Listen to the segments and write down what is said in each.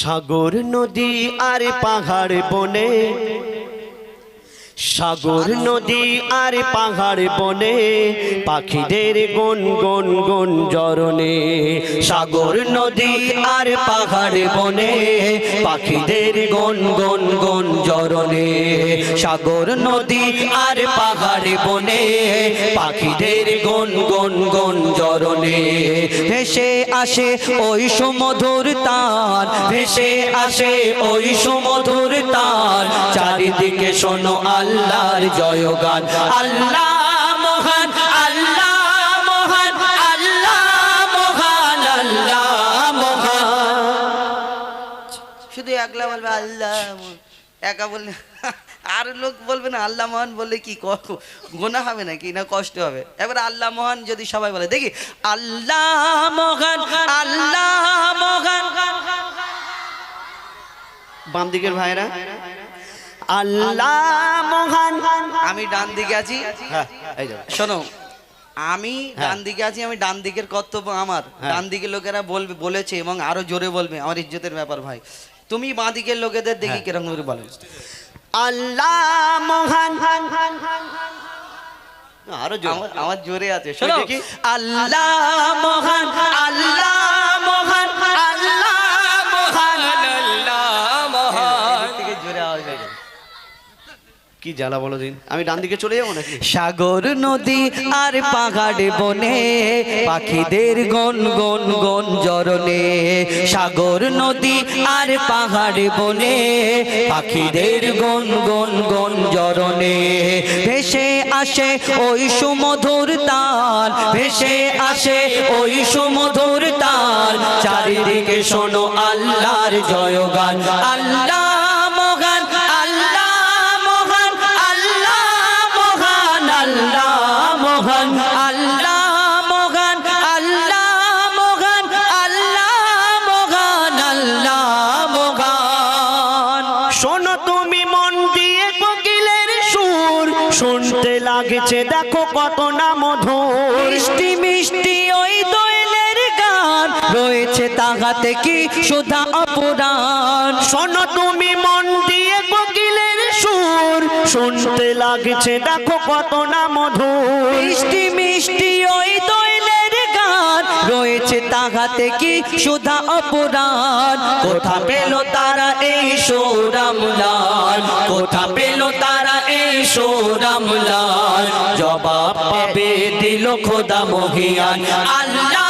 সাগর নদী আর পাহাড় বনে সাগর নদী আর পাহাড় বনে, পাখিদের গন গন গন জরনে সাগর নদী আর পাহাড় বনে, পাখিদের গন গন গন জরনে সাগর নদী আর পাহাড় বনে, পাখিদের গন গন গন জরনে ভেসে আসে ওই সুমধুর তার, ভেসে আসে ওই সুমধুর তার। চারিদিকে শোনো আল্লাহর জয়গান। আল্লাহ আল্লাহ আল্লাহ মহান, আল্লাহ শুধু একলা বলবে আল্লাহ একা আর লোক বলবে না, আল্লাহ মহান বললে কি ক- গোনা হবে নাকি না কষ্ট হবে? এবার আল্লাহ মহান যদি সবাই বলে, দেখি, আল্লাহ মহান আল্লাহ মহান। বাম দিকের ভাইরা আল্লাহ মহান। আমি ডান দিকে আছি। হ্যাঁ এই যাও শোনো আমি হ্যাঁ। ডান দিকে আছি আমি ডান দিকের কর্তব্য আমার। হ্যাঁ। ডান দিকের লোকেরা বলবে বলেছে এবং আরও জোরে বলবে আমার ইজ্জতের ব্যাপার ভাই। তুমি বাঁ দিকের লোকেদের দেখি। কীরকম করে বলো। আল্লাহ মহান। আরও জোরে। আমার জোরে আছে। আল্লাহ মহান। আল্লাহ কি জ্বালা বলো দিন? আমি ডান দিকে চলে যাব নাকি? সাগর নদী আর পাহাড় বনে, পাখিদের গন গন গন জরনে। সাগর নদী আর পাহাড় বনে, পাখিদের গন গন গন জরনে। ভেসে আসে ওই সুমধুর তার ভেসে আসে ওই সুমধুর তার চারিদিকে শোনো আল্লাহর জয়গান, আল্লাহ তুমি মন দিয়ে কোকিলের সুর শুনতে লাগছে, দেখো কত না মধুর। মিষ্টি মিষ্টি ওই দোয়েলের গান, রয়েছে তাহাতে কি সুধা অপুরাণ। শোনো তুমি মন দিয়ে কোকিলের সুর শুনতে লাগছে, দেখো কত না মধুর। মিষ্টি মিষ্টি ওই দোয়েলের গান রয়েছে তাহাতে কি সুধা অপরাধ কোথা পেল তারা এই সৌরামলাল কোথা পেল তারা এই সৌরামলাল জবাব পাবে দিল খোদা মহিয়ান। আল্লাহ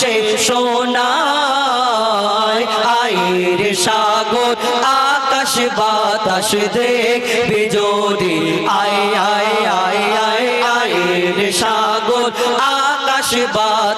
সে সোনায় আইর সাগর, আকাশ বাতাস দেখ বিজোরি আয় আয় আয় আয় আয়ের সাগর, আকাশ বাতাস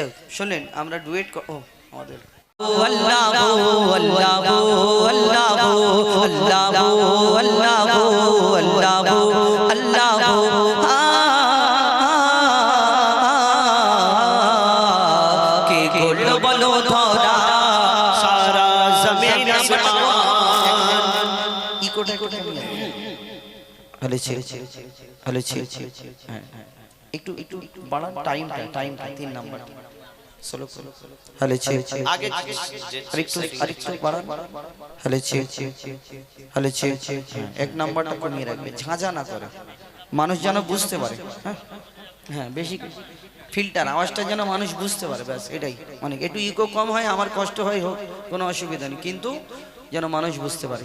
যাই শোনেন আমরা ডুয়েট ও আমাদের। ইকোটা ইকোটা। হ্যালো ছি হ্যালো ছি হ্যাঁ একটু একটু বাড়ান টাইমটা টাইমটা তিন নাম্বার ষোলো হলে ছেড়ে ছেড়ে আগে আরেকটু আরেকটু বাড়ান। হলে ছেড়ে ছেড়ে হলে ছেড়ে ছেড়ে এক নাম্বারটা কমিয়ে রাখবে। ঝাঁঝা না করে। মানুষ যেন বুঝতে পারে। হ্যাঁ? হ্যাঁ বেশি ফিল্টার আওয়াজটা যেন মানুষ বুঝতে পারে ব্যাস এটাই। মানে একটু ইকো কম হয় আমার কষ্ট হয় হোক কোনো অসুবিধা নেই। কিন্তু যেন মানুষ বুঝতে পারে।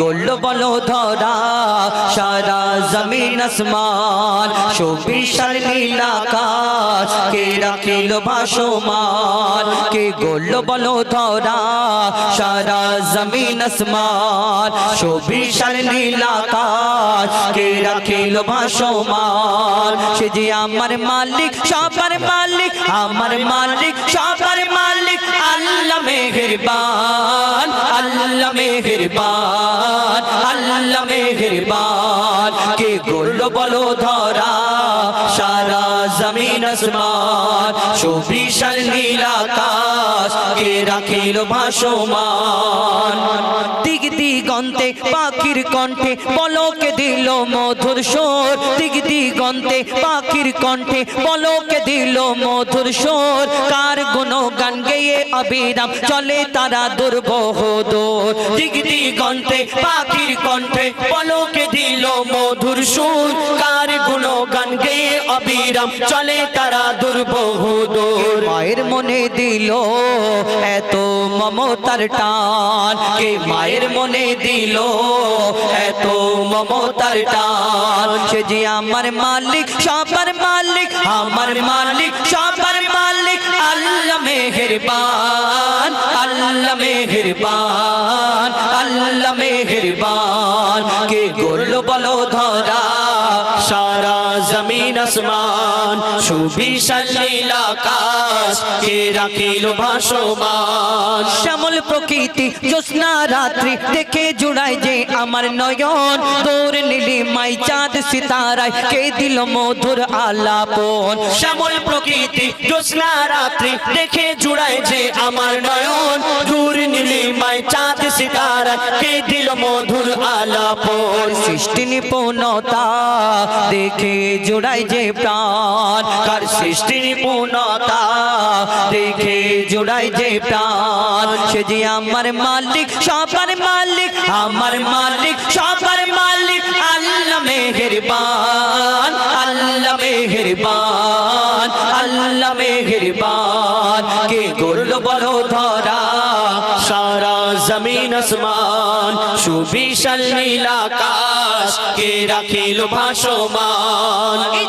গোল্ড বলো ধরা সারা জমিন আসমান, সুবিশাল নীলাকাশ কে রাখিল ভাসমান, কে গোল্ড বলো ধরা সারা জমিন আসমান, সুবিশাল নীলাকাশ কে রাখিল ভাসমান। সে যে আমার মালিক সবার মালিক, আমার মালিক সবার মেহেরবান আল্লাহ মেহেরবান আল্লাহ মেহেরবান। কে গোল বলো ধরা সারা জমিন আসমান সুবিশাল নীলাকাশ। কে রাখিল ভাসমান। দিগ দিগন্তে পাখির কণ্ঠে বলকে দিল মধুর সুর দিগ দিগন্তে পাখির কণ্ঠে বলকে দিল মধুর সুর কার গুণ গান গেয়ে অবিরাম চলে তারা দুর্বহ দূর। দিগ দিগন্তে পাখির কণ্ঠে বলকে দিল মধুর সুর কার গুণ গান গেয়ে অবিরাম চলে তারা দুর্বহ দূর। মায়ের মনে দিল এত মমতার টান? কে মায়ের মনে দিল এত মমতার টান? সে যে আমার মালিক, সবার মালিক, আমার মালিক, সবার মালিক, আল্লাহ মেহেরবান আল্লাহ মেহেরবান আল্লাহ মেহেরবান। কে করল বলো ধরা আসমান সুবিশাল নীলাকাশ কে রাখিল ভাসমান। শ্যামল প্রকৃতি জ্যোৎস্না রাত্রি দেখে জুড়াই যে আমার নয়ন। তোর নীলি মাই চাঁদ সিতারায় কে দিল মধুর আলাপন। শ্যামল প্রকৃতি জ্যোৎস্না রাত্রি দেখে জুড়াই যে আমার নয়ন। দূর নীলি মাই চাঁদ সিতারা কে দিল মধুর আলাপন। সৃষ্টি নিপুণতা দেখে জোড়াই যে প্রাণ। কার সৃষ্টি নিপুণতা? দেখে জোড়াই যে প্রাণ। সে যে আমার মালিক, সবার মালিক, আমার মালিক, সবার মালিক, আল্লাহ মেহেরবান আল্লাহ মেহেরবান আল্লাহ মেহেরবান। কে করল বড় ধরা? সারা জমিন আসমান, সুবিশাল নীলাকাশ কে রাখিল ভাসমান? এই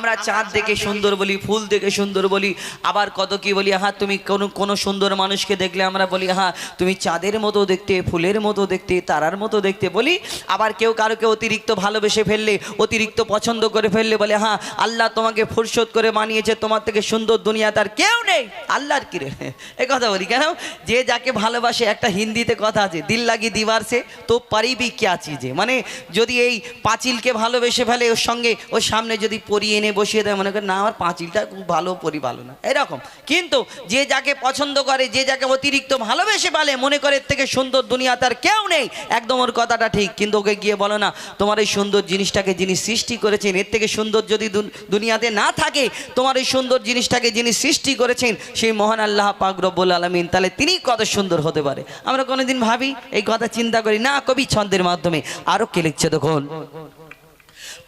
আমরা চাঁদ দেখে সুন্দর বলি ফুল দেখে সুন্দর বলি আবার কত কি বলি হ্যাঁ তুমি কোনো কোনো সুন্দর মানুষকে দেখলে আমরা বলি হ্যাঁ তুমি চাঁদের মতো দেখতে ফুলের মতো দেখতে তারার মতো দেখতে বলি আবার কেউ কারোকে অতিরিক্ত ভালোবেসে ফেললে অতিরিক্ত পছন্দ করে ফেললে বলে হ্যাঁ আল্লাহ তোমাকে ফুরসত করে মানিয়েছে তোমার থেকে সুন্দর দুনিয়া তার কেউ নেই আল্লাহর কিরে? এ কথা বলি কেন? যে যাকে ভালোবাসে একটা হিন্দিতে কথা আছে দিল লাগি দিবার সে তো পারিবি ক্যা চিজে? মানে যদি এই পাঁচিলকে ভালোবেসে ফেলে ওর সঙ্গে ওর সামনে যদি পরিয়ে এনে বসিয়ে দেয়, মনে করে, না, আমার পাঁচিলটা খুব ভালো পরি ভালো না এরকম। কিন্তু যে যাকে পছন্দ করে, যে যাকে অতিরিক্ত ভালোবেসে ফেলে মনে করে এর থেকে সুন্দর দুনিয়া তার কেউ নেই। একদম ওর কথাটা ঠিক, কিন্তু ওকে গিয়ে বলো, না, তোমার এই সুন্দর জিনিসটাকে যিনি সৃষ্টি করেছেন, এর থেকে সুন্দর যদি দুনিয়াতে না থাকে, তোমার এই সুন্দর জিনিসটাকে যিনি সৃষ্টি করেছেন, সেই মহান আল্লাহ পাক আলমিন, তাহলে তিনি কত সুন্দর হতে পারে। আমরা কোনোদিন ভাবি, এই কথা চিন্তা করি, না, কবি ছন্দের মাধ্যমে। আরও কে লিখছে দেখুন।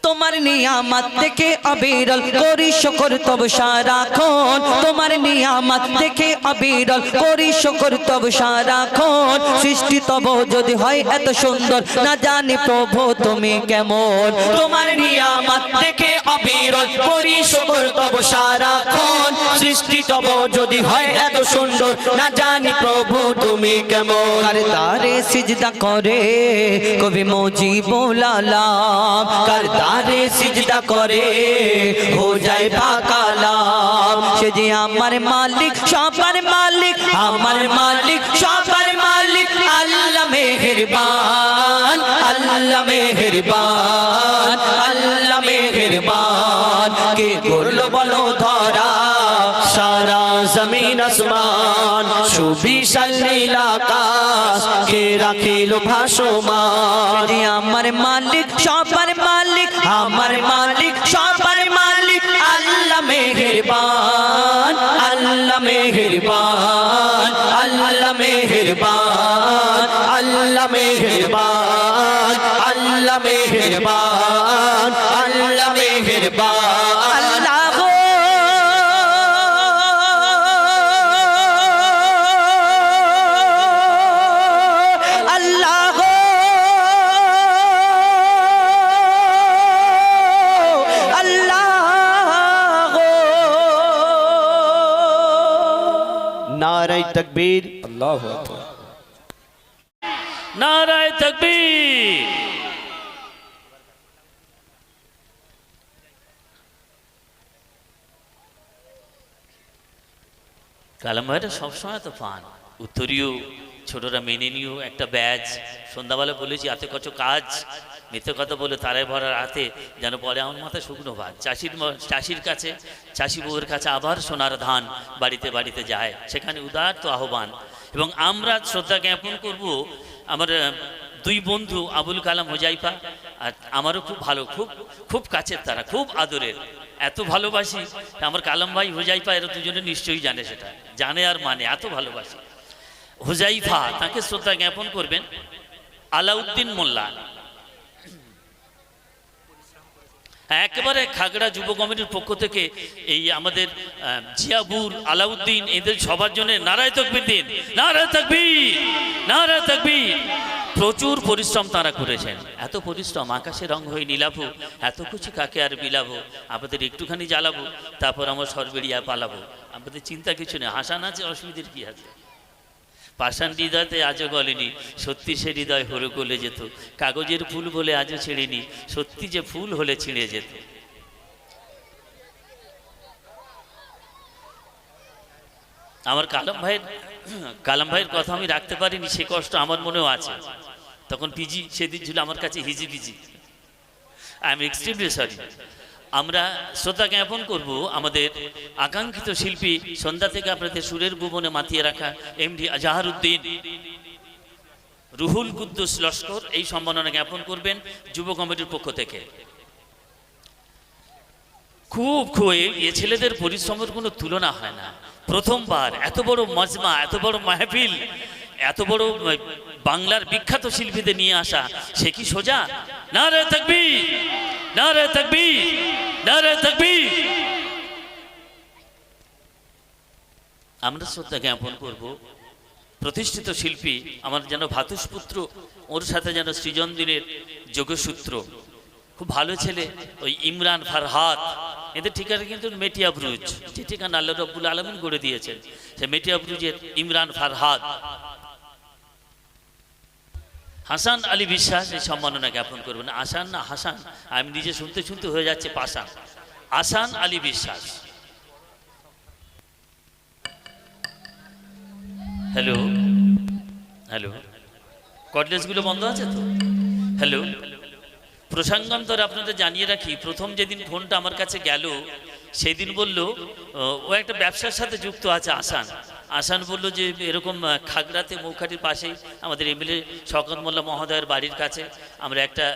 তোমার নিয়ামত থেকে অবিরল করি শকর, তব সারাক্ষণ তোমার নিয়ামত থেকে অবিরল করি শকর, তব সারাক্ষণ সৃষ্টি তব যদি হয় এত সুন্দর, না জানি প্রভু তুমি কেমন। তোমার নিয়ামত দেখে অবিরল করি শুকর, তব সারাক্ষণ সৃষ্টি তব যদি হয় এত সুন্দর, না জানি প্রভু তুমি কেমন। কার তারে সিজদা করে, কবি মজি বোলালাম কার দারে সিজদা করে, হো যায় পাকালাম সে যে আমার মালিক, সবার মালিক, আমার মালিক, সবার মালিক, আল্লাহ মেহেরবান আল্লাহ মেহেরবান আল্লাহ মেহেরবান। কে করল বলো ধরা, সারা জমিন আসমান, সুবিশাল নীল আকাশ কে রাখিল ভাসমান। আমার মালিক, সবার মালিক, আমার মালিক, সবার মালিক, আল্লাহ মেহেরবান আল্লাহ মেহেরবান আল্লাহ মেহেরবান আল্লাহ মেহেরবান আল্লাহ মেহেরবান আল্লাহ মেহেরবান। নারাই তকবীর। নারায় তকবীর। কালাম ভাইটা সবসময় তো পান। উত্তরীয় ছোটরা মেনে নিও একটা ব্যাজ সন্ধ্যাবেলা বলেছি, হাতে কত কাজ? মিথ্যে কথা বলে তারাই ভরার হাতে যেন পরে আমার মাথায় শুকনো ভাত। চাষির চাষির কাছে, চাষি বউয়ের কাছে আবার সোনার ধান বাড়িতে বাড়িতে যায়। সেখানে উদার তো আহ্বান। এবং আমরা শ্রদ্ধা জ্ঞাপন করব আমার দুই বন্ধু আবুল কালাম হোজাইফা আর আমারও খুব ভালো, খুব খুব কাছের তারা, খুব আদরের। এত ভালোবাসি। আমার কালাম ভাই হোজাইফা এরা দুজনে নিশ্চয়ই জানে সেটা। জানে আর মানে এত ভালোবাসি। হুজাইফা, তাকে শ্রদ্ধা জ্ঞাপন করবেন। আলাউদ্দিন মোল্লা। একেবারে খাগড়া যুব কমিটির পক্ষ থেকে এই আমাদের জিয়াবুর, আলাউদ্দিন, এদের সবার জন্য নারায় তকবির দিন। নারায় তকবির! নারায় তকবির! প্রচুর পরিশ্রম তারা করেছেন। এত পরিশ্রম, আকাশে রং হয়ে নীলাভো, এত কিছু কাকে আর বিলাবো আমাদের একটুখানি জ্বালাবো, তারপর আমার সরবেড়িয়া পালাবো। আমাদের চিন্তা কিছু নেই, হাসান আছে, অসুবিধার কি আছে? পাষাণ হৃদয়তে আজও গলেনি। সত্যি সে হৃদয় হরে গলে যেত। কাগজের ফুল বলে আজও ছেড়েনি। সত্যি যে ফুল হলে ছিঁড়ে যেত। আমার কালাম ভাইয়ের কালাম ভাইয়ের কথা আমি রাখতে পারিনি, সে কষ্ট আমার মনেও আছে। তখন পিজি সেদিন ছিল আমার কাছে হিজি পিজি আই এম এক্সট্রিমলি সরি আমরা শ্রদ্ধা জ্ঞাপন করব আমাদের আকাঙ্ক্ষিত শিল্পী সন্ধ্যা থেকে আপনাদের সুরের ভুবনে মাতিয়ে রাখা এমডি আজাহারুদ্দিন রুহুল কুদ্দুস লস্কর এই সম্মাননা জ্ঞাপন করবেন যুব কমিটির পক্ষ থেকে। খুব খুব, এ ছেলেদের পরিশ্রমের কোনো তুলনা হয় না। প্রথমবার, এত বড় মজমা, এত বড় মাহফিল, এত বড়, বাংলার বিখ্যাত শিল্পীদের নিয়ে আসা, সে কি সোজা? না রে থাকবি না রে থাকবি না রে থাকবি আমরা শ্রদ্ধা জ্ঞাপন করব। প্রতিষ্ঠিত শিল্পী, আমার যেন ভাতুষপুত্র, ওর সাথে যেন সৃজন দিনের যোগসূত্র। খুব ভালো ছেলে, ওই ইমরান ফারহাত। এদের ঠিকানা কিন্তু মেটিয়া ব্রুজ। ঠিকানা আল্লাহ রব্বুল আলমিন গড়ে দিয়েছেন, সে মেটিয়া ব্রুজের ইমরান ফারহাদ হাসান আলী বিশ্বাস, এই সম্মাননা জ্ঞাপন করবেন। আসান না, হাসান? আমি নিজে শুনতে শুনতে হয়ে যাচ্ছে পাশান আসান আলী বিশ্বাস। হ্যালো হ্যালো কটলেসগুলো বন্ধ আছে তো? হ্যালো প্রসঙ্গান্তরে আপনাদের জানিয়ে রাখি, প্রথম যেদিন ফোনটা আমার কাছে গেল, সেদিন বলল, ও একটা ব্যবসার সাথে যুক্ত আছে আসান। আসান বলল যে এরকম খাগড়াতে মৌখাটির পাশেই আমাদের এমএলএ শকত মোল্লা মহোদয়ের বাড়ির কাছে আমরা একটা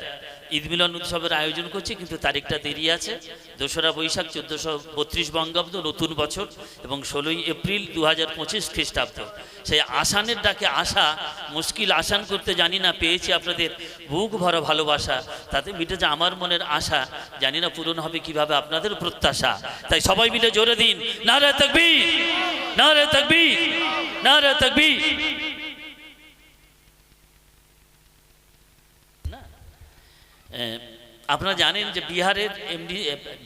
ঈদ মিলন উৎসবের আয়োজন করছি, কিন্তু তারিখটা দেরি আছে। দোসরা বৈশাখ চোদ্দোশো বত্রিশ বঙ্গাব্দ, নতুন বছর এবং ষোলোই এপ্রিল দু হাজার পঁচিশ খ্রিস্টাব্দ। সেই আসানের ডাকে আসা মুশকিল আসান করতে জানি না, পেয়েছি আপনাদের বুক ভরা ভালোবাসা। তাতে মিটেছে আমার মনের আশা, জানি না পূরণ হবে কীভাবে আপনাদের প্রত্যাশা। তাই সবাই মিলে জোরে দিন না রে তকবি না রে তকবি না রে তকবি আপনারা জানেন যে বিহারের এমডি,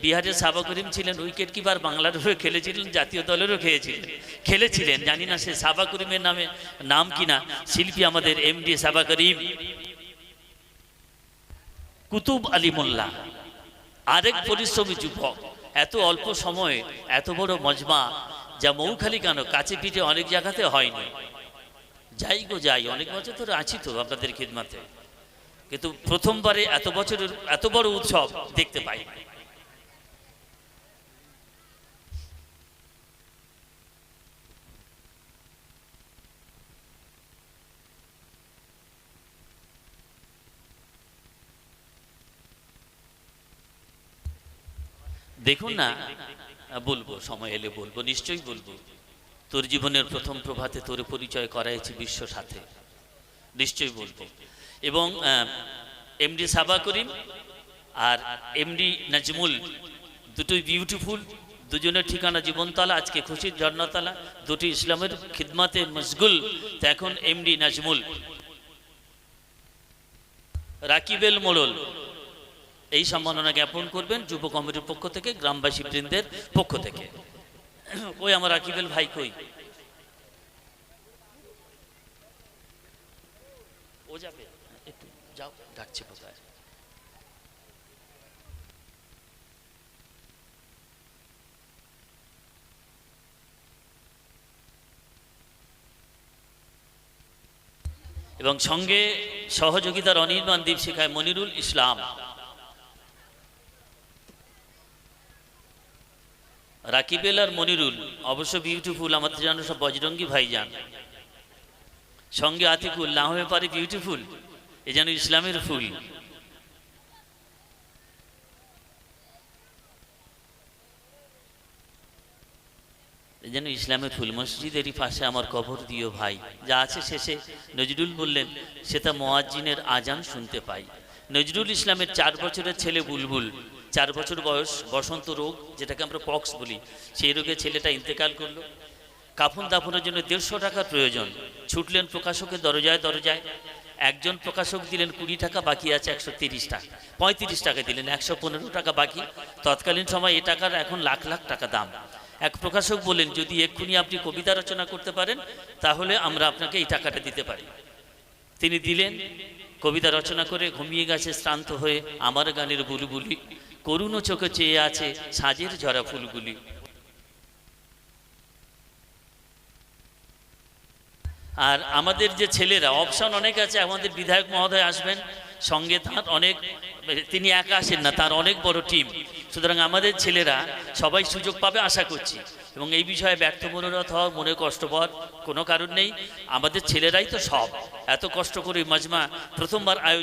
বিহারের সাবা করিম ছিলেন উইকেট কিপার বাংলার হয়ে খেলেছিলেন, জাতীয় দলেরও খেয়েছিলেন খেলেছিলেন, জানি না সে সাবা করিমের নামে, নাম কিনা শিল্পী আমাদের এমডি সাবা করিম কুতুব আলী মোল্লা, আরেক পরিশ্রমী যুবক, এত অল্প সময়ে, এত বড় মজমা, যা মৌখালি কেন, কাছে পিঠে অনেক জায়গাতে হয়নি। যাই গো যাই, অনেক বছর ধরে আছি তো আপনাদের খিদমাতে। কিন্তু প্রথমবারে এত বছরের, এত বড় উৎসব দেখতে পাই। দেখুন না, বলব, সময় এলে বলব, নিশ্চয়ই বলব। তোর জীবনের প্রথম প্রভাতে তোর পরিচয় করাইছি বিশ্ব সাথে। নিশ্চয়ই বলব। এবং এমডি সাবা করিম আর এমডি নাজমুল, দুটোই বিউটিফুল দুজনের ঠিকানা জীবনতলা, আজকে খুশির ঝর্ণাতলা, দুটি ইসলামের খিদমাতে মশগুল, তো এখন এমডি নাজমুল। রাকিবেল মোড়ল, এই সম্মাননা জ্ঞাপন করবেন যুব কমিটির পক্ষ থেকে, গ্রামবাসী বৃন্দের পক্ষ থেকে। ওই আমার রাকিবেল ভাই কই ও যাবে একটু ডাকছে এবং সঙ্গে সহযোগিতার অনির্বাণ দ্বীপ শেখায় মনিরুল ইসলাম। রাকিবেল আর মনিরুল, অবশ্য বিউটিফুল আমাদের জানো সব বজরঙ্গি ভাইজান। সঙ্গে আতিকুল, না হয়ে পারে বিউটিফুল এ যেন ইসলামের ফুল। যেন ইসলামের ফুল। মসজিদেরই পাশে আমার কবর দিও ভাই। যা আছে শেষে। নজরুল বললেন সে তা মোয়াজ্জিনের আজান শুনতে পাই। নজরুল ইসলামের চার বছরের ছেলে বুলবুল। চার বছর বয়স, বসন্ত রোগ, যেটাকে আমরা পক্স বলি। সেই রোগে ছেলেটা ইন্তেকাল করল। কাফন দাফনের জন্য দেড়শো টাকার প্রয়োজন। ছুটলেন প্রকাশকের দরজায় দরজায়। একজন প্রকাশক দিলেন কুড়ি টাকা, বাকি আছে একশো তিরিশ টাকা। পঁয়ত্রিশ টাকা দিলেন, একশো পনেরো টাকা বাকি। তৎকালীন সময় এ টাকার এখন লাখ লাখ টাকা দাম। এক প্রকাশক বললেন, যদি এক্ষুনি আপনি কবিতা রচনা করতে পারেন, তাহলে আমরা আপনাকে এই টাকাটা দিতে পারি। তিনি দিলেন, কবিতা রচনা করে ঘুমিয়ে গেছে, শ্রান্ত হয়ে আমার গানের বুলবুলি, করুণ চোখে চেয়ে আছে সাজের ঝরা ফুলগুলি। আর আমাদের যে ছেলেরা অপশন অনেক আছে, আমাদের বিধায়ক মহোদয় আসবেন, সঙ্গে তার অনেক, তিনি একা আসেন না, তার অনেক বড় টিম সুতরাং আমাদের ছেলেরা সবাই সুযোগ পাবে আশা করছি। এবং এই বিষয়ে ব্যর্থ মনোরথ হওয়া মনে কষ্টপর কোনো কারণ নেই। আমাদের ছেলেরাই তো সব। এত কষ্ট করে মাজমা প্রথমবার আয়োজন